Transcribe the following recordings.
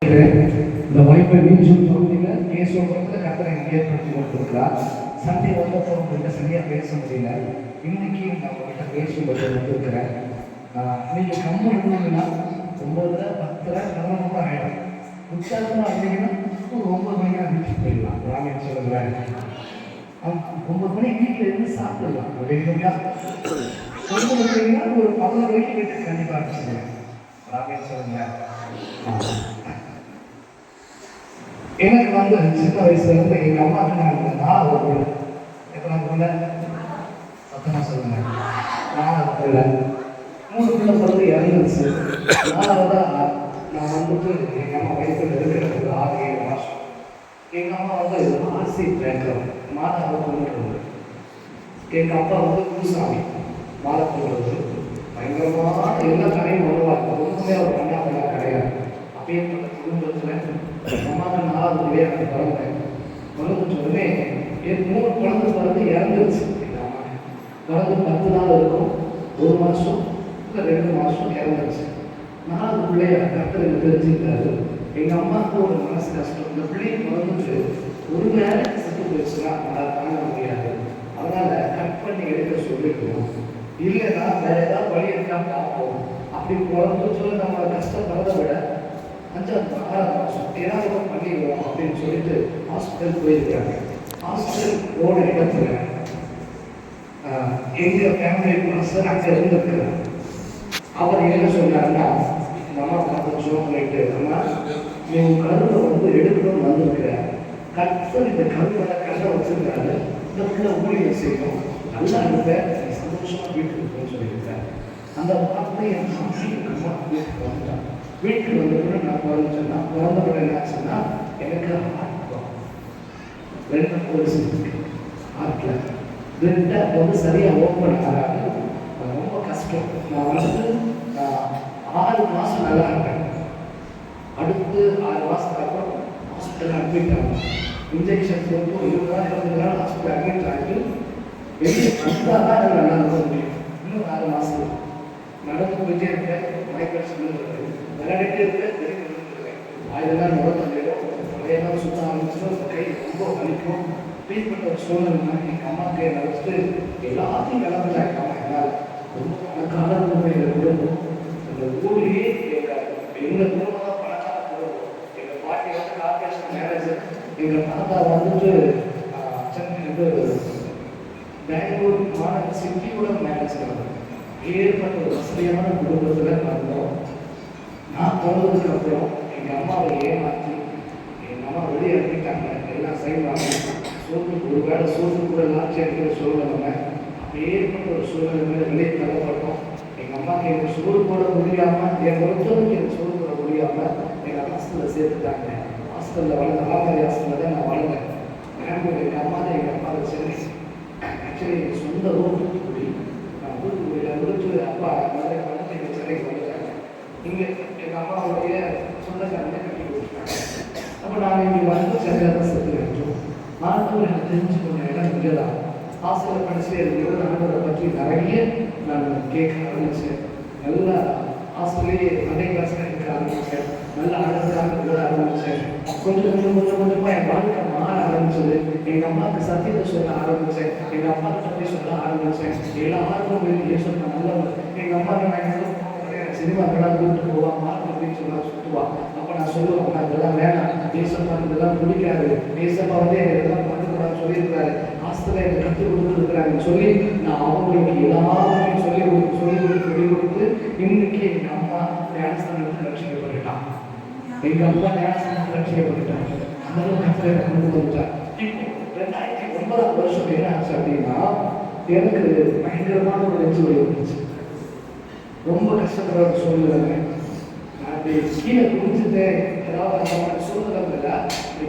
இந்த வாய்ப்பை மீண்டும் சொல்றீங்க பேசுவதற்கு கத்தரை ஏற்படுத்தி கொடுத்துருக்கிறார் சண்டே வந்தப்போ உங்கள்கிட்ட சரியாக பேச முடியல. இன்னைக்கு நான் உங்கள்கிட்ட பேசும்போது வந்திருக்கிறேன் நீங்கள் கம்மன் இருந்தீங்கன்னா ஒம்பதுல பத்துல ரொம்ப ஆயிடும். உற்சாகமாக இருந்தீங்கன்னா ஒரு ஒன்பது மணிக்கு வீட்டுக்கு போயிடலாம். ராமன் சொல்லுங்களேன் ஒம்பது மணிக்கு வீட்டில் இருந்து சாப்பிடலாம். அப்படிங்களா ஒன்பது மணினா ஒரு பதினொரு மணிக்கு வீட்டுக்கு கண்டிப்பாக அனுப்பிச்சுங்க ராமன் சொல்லுங்களேன் எனக்கு வந்து சின்ன வயசுல இருந்து எங்க அம்மாவுக்கு நான் ஒரு பிள்ளை எத்தனை பிள்ளை சத்தமா சொல்லுங்க. நாலாவது பிள்ளை. மூணு பிள்ளை பிறந்து இறந்துருச்சு நாலாவதா நான் வந்துட்டு எங்க அம்மா வயசுல இருக்கிறது ஆறு ஏழு மாசம். எங்க அம்மா வந்து ஆர்சி பேக்கர் மாதாவை கொண்டுட்டு எங்க அப்பா வந்து குருசாமி மாலை கொண்டுறது பயங்கரமான எல்லா கடையும் வருவாங்க. ஒன்றுமே அவர் பண்ணாத கிடையாது அப்பேற்பட்ட குடும்பத்தில் அம்மாவுக்கு நாலாவது பிள்ளையா நான் பிறந்தேன் உடனே என் மூணு குழந்தை பிறந்து இறந்துருச்சு. எங்க அம்மா பிறந்து பத்து நாள் இருக்கும். ஒரு மாதம் இல்லை ரெண்டு மாதம் இறந்துருச்சு. நாலாவது பிள்ளைய கருத்தில் எனக்கு தெரிஞ்சுக்கிறாரு எங்கள் அம்மாவுக்கு ஒரு மனசு கஷ்டம். இந்த பிள்ளையை பிறந்துட்டு ஒரு நேரம் செத்து போயிடுச்சுன்னா அதை தாங்க முடியாது. அதனால கட் பண்ணி எடுக்க சொல்லிடுவோம். இல்லைன்னா வேற ஏதாவது வழி இருக்கா பார்ப்போம் அப்படி பிறந்து சொல்லி நம்ம கஷ்டப்படுறத விட அஞ்சாவது ஆறாவது மாதம் ஏதாவது பண்ணிடுவோம் அப்படின்னு சொல்லிட்டு ஹாஸ்பிட்டல் போயிருக்காங்க. ஹாஸ்பிட்டல் போன இடத்துல எங்க ஃபேமிலி மாஸ்டர் அங்கே இருந்திருக்கிறார். அவர் என்ன சொன்னார்னா இந்த அம்மா பார்த்து சொல்லிட்டு அம்மா நீ உன் கருவை வந்து எடுக்கணும்னு வந்திருக்கிற கற்று இந்த கருவை கண்ணை வச்சிருக்காரு இந்த பிள்ளை ஊழியர் செய்யும் நல்லா இருக்க சந்தோஷமா வீட்டுக்கு போக சொல்லியிருக்காரு. அந்த வார்த்தை என் அம்மா வீட்டுக்கு வந்துட்டாங்க வீட்டுக்கு வந்த கூட நான் பிறந்து சொன்னால் பிறந்த பிறகு என்ன ஆச்சுன்னா எனக்கு ஹார்ட் ரெண்டு கோர்ஸ் ஹார்ட்டில் ரெண்டு வந்து சரியாக ஓப்பன் ஆகாது. ரொம்ப கஷ்டம். நான் வந்து ஆறு மாதம் நல்லா இருப்பேன். அடுத்து ஆறு மாதத்துக்கு அப்புறம் ஹாஸ்பிட்டல் அட்மிட் ஆகும். இன்ஜெக்ஷன் போட்டு இருபது நாள் இருபது நாள் ஹாஸ்பிட்டல் அட்மிட் ஆகி வெளியே வந்தால் தான் நல்லா இருக்க முடியும் இன்னும் ஆறு மாதம் நடந்து போயிட்டே இருக்கேன் மயக்கம் சொல்லுறது விளையாடிட்டே இருக்கேன் திரும்பி விழுந்துருக்கேன் ஆயுதெல்லாம் முகத்தள்ளிடும் பழையெல்லாம் சுத்த ஆரம்பிச்சிடும் கை ரொம்ப வலிக்கும் இப்படிப்பட்ட பண்ணுற சூழ்நிலை எங்கள் அம்மா கையை நடந்துட்டு எல்லாத்தையும் கிளம்பிட்டாங்க எங்கள் அம்மா என்னால் ரொம்ப பணக்கார குடும்பம் எங்கள் குடும்பம் அந்த ஊர்லேயே எங்கள் எங்கள் குடும்பம் தான் பணக்கார குடும்பம். எங்கள் பாட்டி வந்து கார்பரேஷன் மேனேஜர் எங்கள் தாத்தா வந்துட்டு ஆஹ், சென்னை இது பெங்களூர் மாநகர சிட்டியோட மேரேஜ் ஏற்பட்ட ஒரு வசதியான குடும்பத்தில் வந்தோம் நான் போனதுக்கு அப்புறம் எங்கள் அம்மாவை ஏமாற்றி எங்கள் அம்மா வெளியே இறங்கிட்டாங்க. எல்லாம் செய்வாங்க சோத்துக்கு ஒரு வேளை சோத்து கூட லாட்சி அடிக்கிற சூழ்நிலை ஏற்பட்ட ஒரு சூழ்நிலை மேலே வெளியே தள்ளப்பட்டோம் எங்கள் அம்மாவுக்கு எனக்கு சோறு போட முடியாமல் என் ஒருத்தருக்கு எனக்கு சோறு போட முடியாமல் எங்கள் ஹாஸ்டலில் சேர்த்துட்டாங்க. ஹாஸ்டலில் வளர்ந்த அலாமரி ஹாஸ்டலில் தான் நான் வளர்ந்தேன் எங்கள் அம்மா தான் எங்கள் அம்மா சென்னை ஆக்சுவலி எங்கள் சொந்த ஊர் தூத்துக்குடி நான் தூத்துக்குடியில் முடிச்சு அப்பா நிறைய வந்து எங்கள் சென்னைக்கு வந்துட்டாங்க இங்கே எங்கள் அம்மாவுடைய சொந்தக்காரங்க கட்டி கொடுத்துருக்காங்க அப்போ நாங்கள் இங்கே வந்து சரியாக தான் செத்து வச்சோம். ஆனந்தூர் எனக்கு கொஞ்சம் இடம் இங்கே தான் ஹாஸ்டலில் படிச்சு இருபது ஆண்டவரை பற்றி நிறைய நான் கேட்க ஆரம்பித்தேன் நல்லா ஹாஸ்டல்லே அதே கிளாஸில் இருக்க ஆரம்பித்தேன் நல்ல ஆண்டவராக விட ஆரம்பித்தேன் கொஞ்சம் கொஞ்சம் கொஞ்சம் கொஞ்சமாக என் வாழ்க்கை மாற ஆரம்பிச்சது. எங்கள் அம்மாவுக்கு சத்தியத்தை சொல்ல ஆரம்பித்தேன் எங்கள் அம்மாவுக்கு சத்தியம் சொல்ல ஆரம்பித்தேன் எல்லாருக்கும் வெளியே சொன்ன நல்லவர் எங்கள் அம்மா நான் சினிமாக்கெல்லாம் சினிமா கூப்பிட்டு போவான் அப்படின்னு சொன்னா சுற்றுவா அப்போ நான் சொல்லுவேன் அதெல்லாம் இதெல்லாம் வேணாம். ஏசப்பா இதெல்லாம் பிடிக்காது. ஏசப்பா வந்து இதெல்லாம் பண்ணக்கூடாதுன்னு சொல்லியிருக்காரு ஹாஸ்டலில் எனக்கு கற்றுக் கொடுத்துருக்குறாங்கன்னு சொல்லி நான் அவங்களுக்கு எல்லாருமே சொல்லி கொடுத்து சொல்லி கொடுத்து சொல்லி கொடுத்து இன்னைக்கு எங்கள் அம்மா ஞானஸ்தானத்தில் ரட்சிக்கப்பட்டுட்டான் எங்கள் அப்பா ஞானஸ்தானத்தில் ரட்சிக்கப்பட்டுட்டான் அந்த அளவுக்கு கற்று கொண்டு வந்துட்டார் ரெண்டாயிரத்தி ஒன்பதாம் வருஷம் என்ன ஆச்சு அப்படின்னா எனக்கு பயங்கரமான ஒரு நெஞ்சு வலி வந்துச்சு ரொம்ப கஷ்டப்படுற ஒரு சூழ்நிலை அப்படி கீழே குடிச்சுட்டேன் ஏதாவது அந்த மாதிரி சூழ்நிலை இல்லை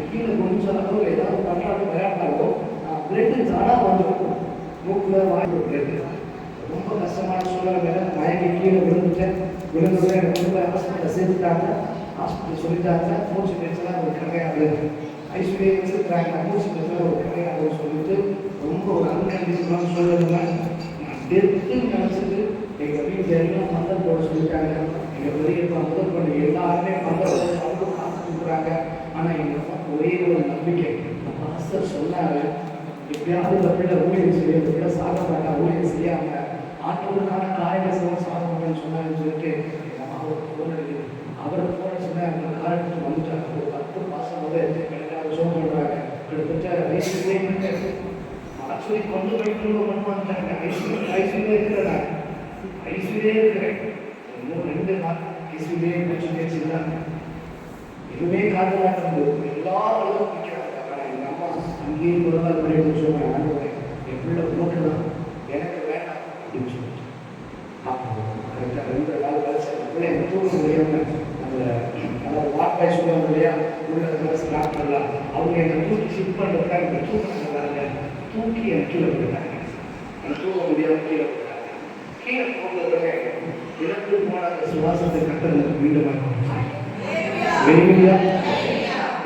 கீழே குடிச்சாலும் ஏதாவது பண்ணுறாலும் விளையாட்டாலோ பிளட்டு ஜாடாக வந்துடும் மூக்கில் வாங்கி பிளட்டு ரொம்ப கஷ்டமான சூழ்நிலை மயங்கி கீழே விழுந்துட்டேன் விழுந்ததும் எனக்கு கொண்டு ஹாஸ்பிட்டலில் சேர்த்துட்டாங்க. ஹாஸ்பிட்டல் சொல்லிட்டாங்க. மூச்சு பேச்செல்லாம் ஒரு கிடையாது ஐஸ்வர்யா வச்சுருக்காங்க மூச்சு பேச்செல்லாம் ஒரு கிடையாதுன்னு சொல்லிட்டு ரொம்ப ஒரு அன்கண்டிஷனான சூழ்நிலை நான் டெத்துன்னு நினச்சிட்டு எங்கள் வீட்டில் எல்லாம் பந்தம் போட சொல்லிட்டாங்க. எங்கள் பெரியப்பா முதல் பண்ண எல்லாருமே பந்தம் போட அவ்வளோ காசு கொடுக்குறாங்க. ஆனால் எங்கள் ஒரே ஒரு நம்பிக்கை. மாஸ்டர் சொன்னார் எப்படியாவது இந்த பிள்ளை ஊழியம் செய்ய இந்த பிள்ளை சாக மாட்டா ஊழியம் செய்யாம ஆண்டவருக்கான காரியத்தை செய்ய சாதம் சொன்னாங்கன்னு சொல்லிட்டு எங்கள் அம்மா ஒரு ஃபோன் அவர் ஃபோன் சொன்னார் காரணத்துக்கு வந்துட்டாங்க ஒரு பத்து மாதம் வந்து எனக்கு ஜோம் பண்ணுறாங்க கிட்டத்தட்ட வயசுலேயே ஆக்சுவலி கொண்டு போயிட்டு பண்ணுவாங்க ஐஸ்வர்யா ஐஸ்வர்யா இருக்கிறாங்க. இருக்கிறேன் ஐசியூலே இருக்கிறேன். இன்னும் ரெண்டு நாள் ஐசியூலே வச்சுட்டே செய்யறாங்க எதுவுமே காரணமாக இருந்தது எல்லா அளவும் நிற்கிறாங்க ஆனால் எங்கள் அம்மா அங்கேயே ஒரு நாள் படி சொன்னாங்க என் பிள்ளை உனக்கு எனக்கு வேண்டாம் அப்படின்னு சொல்லிட்டு. அப்போ கரெக்டாக ரெண்டு நாள் கழிச்சு அந்த பிள்ளை தூக்க அந்த சொல்லுவாங்க இல்லையா? உள்ள அவங்க என்னை தூக்கி ஷிஃப்ட் பண்ணுறதுக்காக தூக்கி எனக்கு கீழே தூக்க கீழே கீழே போகிறதுல இழந்து போன அந்த சுவாசத்தை கட்டுறது மீண்டும்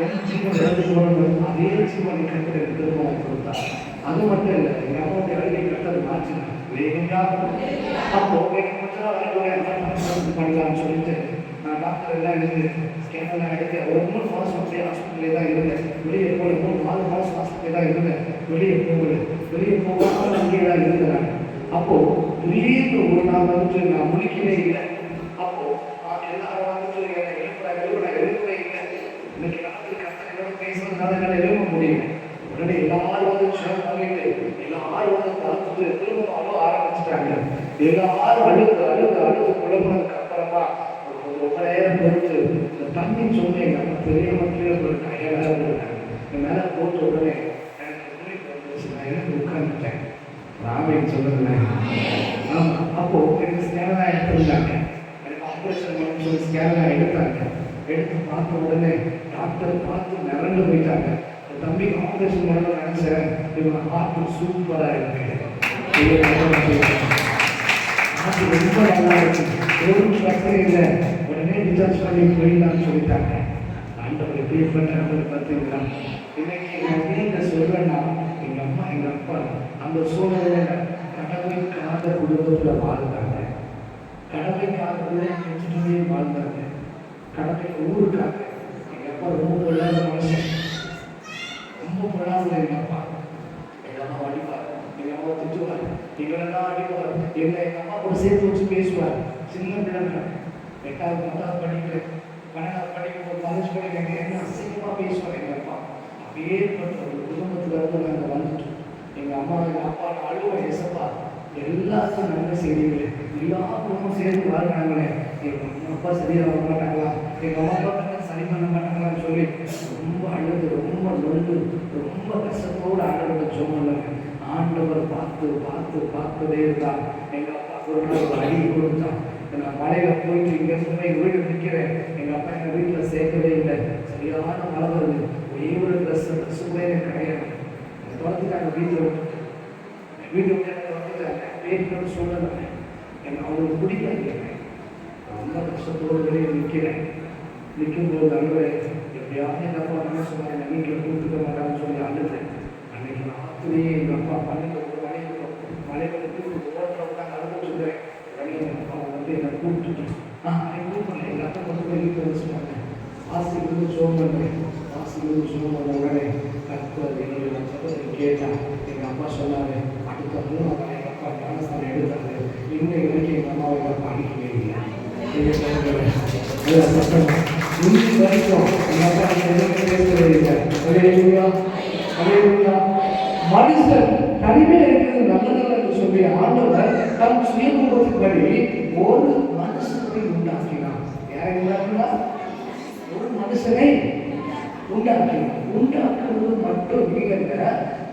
என் ஜீவன் இழந்து போனது அதே ஜீவனை கட்டு திரும்ப கொடுத்தா. அது மட்டும் இல்லை எங்க அம்மாவுடைய வேலையை கட்டது மாற்றினாங்க வேகங்கா அப்போ பண்ணலாம்னு சொல்லிட்டு நான் டாக்டர் எல்லாம் இருந்து ஸ்கேன் எடுத்து ஒரு மூணு மாதம் அப்படியே ஹாஸ்பிட்டலே தான் இருந்தேன். வெளியே மூணு நாலு மாதம் ஹாஸ்பிட்டலே தான் இருந்தேன். வெளியே போகல. வெளியே போகாமல் அங்கேயே தான் இருந்தேன் அப்போ திடீர்னு ஒரு நாள் வந்துட்டு நான் முழிக்கவே இல்லை. அப்போ எல்லாரும் வந்துட்டு என்னை எழுப்புறாங்க எழுப்புறாங்க எழுப்பவே இல்லை. இன்னைக்கு ராத்திரி கஷ்டங்களோட பேசுறதுனால என்னால் எழுப்ப முடியல. உடனே எல்லாரும் வந்து ஷேர் பண்ணிட்டு எல்லாரும் வந்து பார்த்துட்டு திரும்ப அவ்வளோ ஆரம்பிச்சிட்டாங்க. எல்லாரும் அழுது அழுது அழுது குழம்புனதுக்கு அப்புறமா ஒரு ரொம்ப நேரம் பொறுத்து இந்த தண்ணி சொன்னேன் எங்க அம்மா பெரிய கீழே ஒரு கையால இருந்தாங்க என் மேல போட்ட உடனே எனக்கு முழிப்பு வந்துச்சு நான் எனக்கு உட்கார்ந்துட்டேன் ராமைன்னு சொல்லுங்களேன் ஆமா அப்போ எனக்கு ஸ்கேனராக எடுத்திருந்தாங்க எனக்கு ஆப்ரேஷன் பண்ணணும்னு சொல்லி ஸ்கேனராக எடுத்தாங்க எடுத்து பார்த்த உடனே டாக்டர் பார்த்து மிரண்டு போயிட்டாங்க. என் தம்பிக்கு ஆப்ரேஷன் பண்ணணும் நினைச்சேன். இவங்க ஹார்ட் சூப்பராக இருக்கு. அது ரொம்ப நல்லா இருக்கு. ஒரு பிரச்சனை இல்லை. உடனே டிசார்ஜ் பண்ணி போயிடலாம்னு சொல்லிட்டாங்க. ஆண்டவர் எப்படி பண்ணாங்க பார்த்தீங்களா? இன்னைக்கு நான் ஏன் சொல்றேன்னா எங்கள் அம்மா எங்கள் அப்பா அந்த சூழ்நிலையில் கடமைக்காக குடும்பத்தில் வாழ்ந்தாங்க. கடவுளுக்காகவே வாழ்ந்தாங்க. கடமை ஊருக்காக. எங்கள் அப்பா ரொம்ப பொருளாத மனுஷன். ரொம்ப பொருளாத எங்கள் அப்பா எங்கள் அம்மா அடிப்பார் எங்கள் அம்மா திட்டுவார் எங்களெல்லாம் அடிப்பார் எங்களை எங்கள் அம்மா கூட சேர்த்து வச்சு பேசுவார் சின்ன பிள்ளைங்க. எட்டாவது பத்தாவது படிக்கிறேன் பன்னெண்டாவது படிக்கும் காலேஜ் படிக்கிறேன் என்ன அசிங்கமாக பேசுவார் எங்கள் அப்பா. அப்பேற்பட்ட ஒரு குடும்பத்துல நாங்கள் வந்துட்டோம். எங்கள் அம்மா எங்கள் அப்பா நான் எசப்பா எல்லாத்தையும் நன்மை செய்திகள். எல்லா குடும்பம் சேர்ந்து வாழ்றாங்களே எங்கள் அப்பா சரியாக வர மாட்டாங்களா எங்கள் அம்மா அப்பா சரி பண்ண மாட்டாங்களான்னு சொல்லி ரொம்ப அழுது ரொம்ப நொந்து ரொம்ப கஷ்டத்தோடு ஆண்டவர்கிட்ட சொன்னாங்க ஆண்டவர் பார்த்து பார்த்து பார்த்ததே இருந்தா எங்கள் அப்பா ஒரு நாள் ஒரு அடி கொடுத்தான். நான் மலையில் போயிட்டு இங்கே இருந்து வீடு நிற்கிறேன் எங்கள் அப்பா எங்கள் வீட்டில் சேர்க்கவே இல்லை. சரியான மழை வருது. ஒரே ஒரு ட்ரெஸ் ட்ரெஸ் கூட எனக்கு கிடையாது. துரத்துட்டாங்க வீட்டில் வீட்டு. விட்டு வந்துட்டாங்க பேருன்னு சொல்லலை. எனக்கு அவங்களுக்கு பிடிக்கல ரொம்ப கஷ்டத்தோடு வெளியே நிற்கிறேன். நிற்கும்போது அழுவே எப்படியாவது எங்கள் அப்பா என்ன சொன்னாங்க வீட்டில் கூப்பிட்டுக்க மாட்டாங்கன்னு சொல்லி அழுதேன். அன்னைக்கு ராத்திரியே எங்கள் அப்பா பன்னெண்டு ஒரு மலையில் இருக்கும் மலையில தூக்கி ஓட்டுற விட்டாங்க அழுது சொல்லுவேன் உடனே எங்கள் அப்பா வந்து என்னை கூப்பிட்டுட்டு நான் என்னை கூப்பிடல எங்கள் அப்பா கொண்டு வெளியே வீட்டில் வச்சுட்டாங்க ஆசிலிருந்து சோம் பண்ணுறேன் ஆசிலிருந்து சோம் பண்ண உடனே கற்பர் என்னுடைய சகோதரி கேட்டான் எங்கள் அப்பா சொன்னாரு அடுத்த மூணு நாள் எங்கள் அப்பா ஞானஸ்தானம் எடுத்தாரு இன்னும் வரைக்கும் எங்கள் அம்மாவை எங்கள் அப்பா அடிக்கவே இல்லை நீங்க சொல்லுங்க. அது சத்தம். இன்னி வரைக்கும் எங்க அப்பா கிட்ட எதுவுமே பேசவே இல்லை. அல்லேலூயா. அல்லேலூயா. மனுஷன் தனிமே இருக்கிறது நல்லதல்ல என்று சொல்லி ஆண்டவர் தன் சுயகுணத்தின்படி ஒரு மனுஷனை உண்டாக்கினார் யாரை உண்டாக்கினார் ஒரு மனுஷனை உண்டாக்கினார் உண்டாக்குவது மட்டும் இல்லைங்க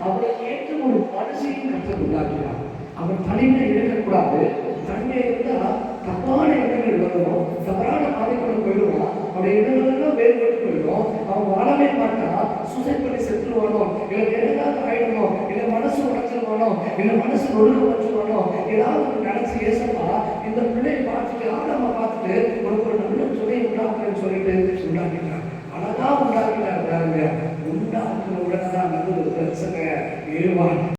அவரை ஏற்ற ஒரு மனுஷனையும் கற்று உண்டாக்கினார் அவன் தனிமை இருக்கக்கூடாது தனிமை இருந்தால் தப்பான இடங்கள் வரும் தவறான பாதைக்குள்ள போயிடுவோம் அவருடைய இடங்களெல்லாம் வேறுபட்டு போயிடும் அவன் வாழவே மாட்டான் சூசைட் பண்ணி செத்துருவானோ இல்லை வேற ஆயிடணும் இல்லை மனசு உடச்சிருவானோ இல்லை மனசு ஒழுங்கு வச்சிருவானோ ஏதாவது ஒரு நினைச்சு ஏசப்பா இந்த பிள்ளையை பார்த்துட்டு ஆடாம பார்த்துட்டு உனக்கு ஒரு நல்ல துணை உண்டாக்குறேன்னு சொல்லிட்டு உண்டாக்கிட்டான் அழகா உண்டாக்கிட்டார் பாருங்க. உண்டாக்குன உடனே தான் நல்ல ஒரு பிரச்சனை ஏழுவான்